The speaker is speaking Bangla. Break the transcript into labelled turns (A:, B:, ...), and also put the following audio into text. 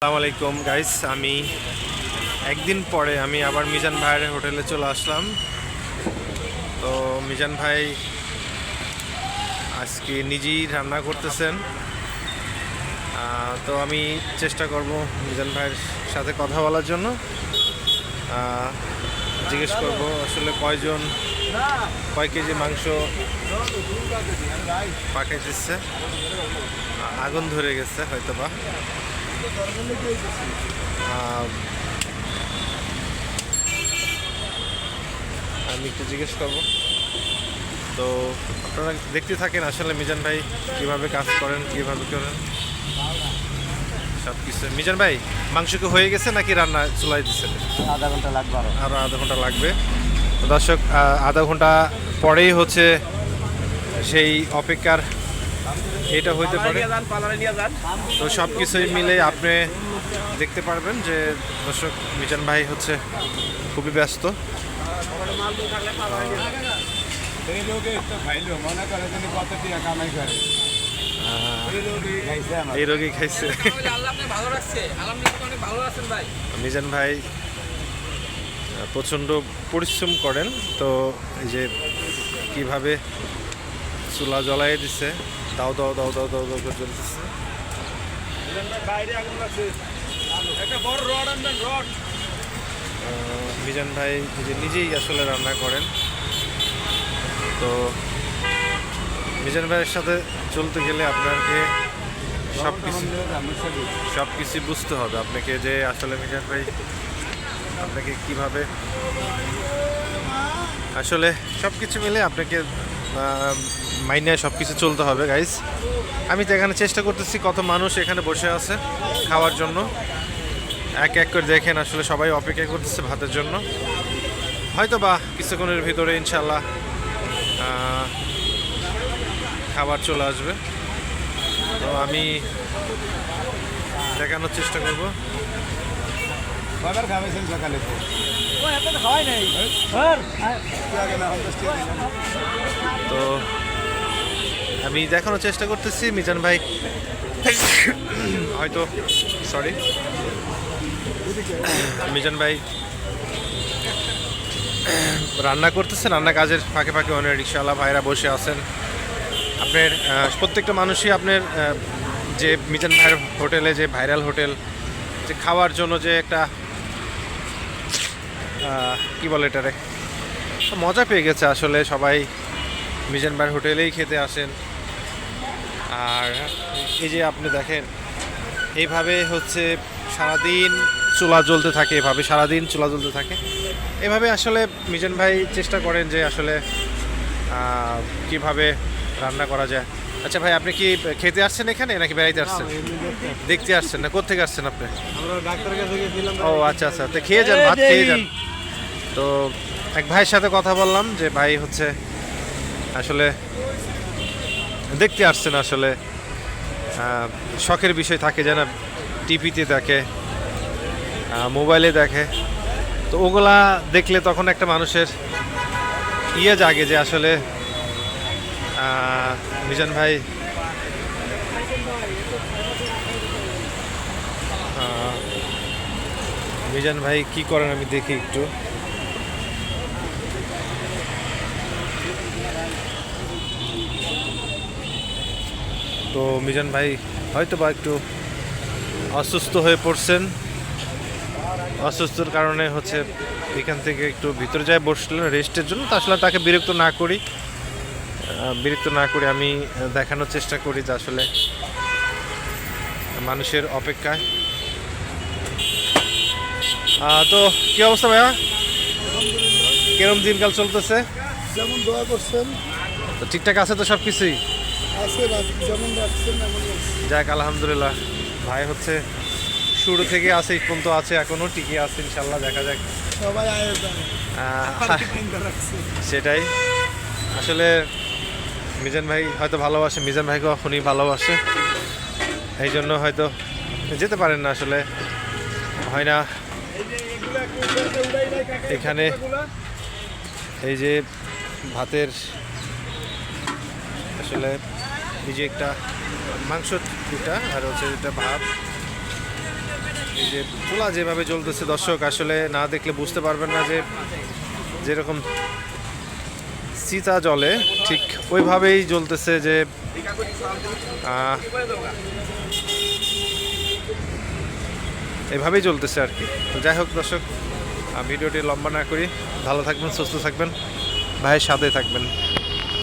A: আসসালামু আলাইকুম গাইস আমি একদিন পরে আমি আবার মিজান ভাইয়ের হোটেলে চলে আসলাম। তো মিজান ভাই আজকে নিজেই রান্না করতেছেন। তো আমি চেষ্টা করব মিজান ভাইয়ের সাথে কথা বলার জন্য। জিজ্ঞেস করব আসলে কয়জন, কয় কেজি মাংস পাকাইতেছে? আগুন ধরে গেছে হয়তো বা আমি একটু জিজ্ঞেস করব। তো আপনারা দেখতে থাকেন আসলে মিজান ভাই কীভাবে কাজ করেন কীভাবে করেন? সব কিছু মিজান ভাই মাংস কি হয়ে গেছে নাকি রান্না চুলাই দিচ্ছেন
B: আধা ঘণ্টা লাগবে আরও।
A: আরও আধা ঘণ্টা লাগবে। দর্শক আধা ঘণ্টা পরেই হচ্ছে সেই অপেক্ষার এটা হইতে পারে। তো সব কিছুই মিলে আপনি দেখতে পারবেন যে দর্শক মিজান ভাই হচ্ছে খুবই ব্যস্ত।
B: এই
A: রোগী খাইছে। মিজান ভাই প্রচণ্ড পরিশ্রম করেন। তো এই যে কীভাবে চুলা জ্বলাই দিচ্ছে দাও দাও দাও দাও দাও দাও করে জ্বলতেছে মিজান ভাই নিজে নিজেই আসলে রান্না করেন। তো মিজান ভাইয়ের সাথে চলতে গেলে আপনাকে সব কিছু সব কিছু বুঝতে হবে। আপনাকে যে আসলে মিজান ভাই আপনাকে কীভাবে আসলে সব কিছু মিলে আপনাকে মাইনে সব কিছু চলতে হবে গাইজ আমি তো এখানে চেষ্টা করতেছি কত মানুষ এখানে বসে আছে খাওয়ার জন্য। এক এক করে দেখেন আসলে সবাই অপেক্ষা করতেছে ভাতের জন্য। হয়তো বা কিছুক্ষণের ভিতরে ইনশাল্লাহ খাবার চলে আসবে। তো আমি দেখানোর চেষ্টা করব।
B: খাওয়াইছেন সকালে তো। খাওয়াই নাই। স্যার আগে না হন্তাস
A: তো আমি দেখানোর চেষ্টা করতেছি মিজান ভাই। হয়তো সরি মিজান ভাই রান্না করতেছে রান্না কাজের ফাঁকে ফাঁকে অনেক রিক্সাওয়ালা ভাইরা বসে আছেন। আপনার প্রত্যেকটা মানুষই আপনার যে মিজান ভাইয়ের হোটেলে যে ভাইরাল হোটেল যে খাওয়ার জন্য যে একটা কি বলে এটারে? মজা পেয়ে গেছে আসলে সবাই। মিজান ভাইয়ের হোটেলেই খেতে আসেন। আর এই যে আপনি দেখেন এইভাবে হচ্ছে সারাদিন চুলা জ্বলতে থাকে এভাবে সারাদিন চুলা জ্বলতে থাকে। এভাবে আসলে মিজান ভাই চেষ্টা করেন যে আসলে কীভাবে রান্না করা যায়। আচ্ছা ভাই আপনি কি খেতে আসছেন এখানে নাকি বেড়াইতে আসছেন? দেখতে আসছেন না? কোথেকে আসছেন আপনি? ও আচ্ছা আচ্ছা। তো খেয়ে যান ভাত খেয়ে যান। তো এক ভাইয়ের সাথে কথা বললাম যে ভাই হচ্ছে আসলে দেখতে আসছেন আসলে শখের বিষয় থাকে যেন টিভিতে দেখে মোবাইলে দেখে। তো ওগুলা দেখলে তখন একটা মানুষের ইয়ে জাগে যে আসলে মিজান ভাই মিজান ভাই কি করেন আমি দেখি একটু। তো মিজান ভাই হয়তো বা একটু অসুস্থ হয়ে পড়ছেন। অসুস্থর কারণে হচ্ছে এখান থেকে একটু ভিতরে যায় বসলেন রেস্টের জন্য। তো আসলে তাকে বিরক্ত না করি। বিরক্ত না করে আমি দেখানোর চেষ্টা করি যে আসলে মানুষের অপেক্ষায়। তো কি অবস্থা ভাইয়া? কিরম দিনকাল চলতেছে?
C: যেমন দোয়া করছেন
A: তো ঠিকঠাক আছে তো সব কিছুই?
C: আছে যেমন রাখছেন
A: যাক আলহামদুলিল্লাহ। ভাই হচ্ছে শুরু থেকে আছে এই পর্যন্ত আছে এখনও টিকে আছে ইনশাল্লাহ দেখা যাক।
C: সবাই
A: সেটাই। আসলে মিজান ভাই হয়তো ভালোবাসে মিজান ভাইকে উনি ভালোবাসে। এই জন্য হয়তো যেতে পারেন না আসলে। হয় না। এখানে এই যে ভাতের আসলে এই যে একটা মাংস দুটা আর হচ্ছে এটা ভাত। এই যে চুলা যেভাবে জ্বলতেছে, দর্শক, আসলে না দেখলে বুঝতে পারবেন না যে যেরকম সীতা জলে ঠিক ওইভাবেই জ্বলতেছে যে এভাবেই চলতেছে আর কি। তো যাই হোক দর্শক ভিডিওটি লম্বা না করি, ভালো থাকবেন, সুস্থ থাকবেন। ভাইয়ের সাথে থাকবেন।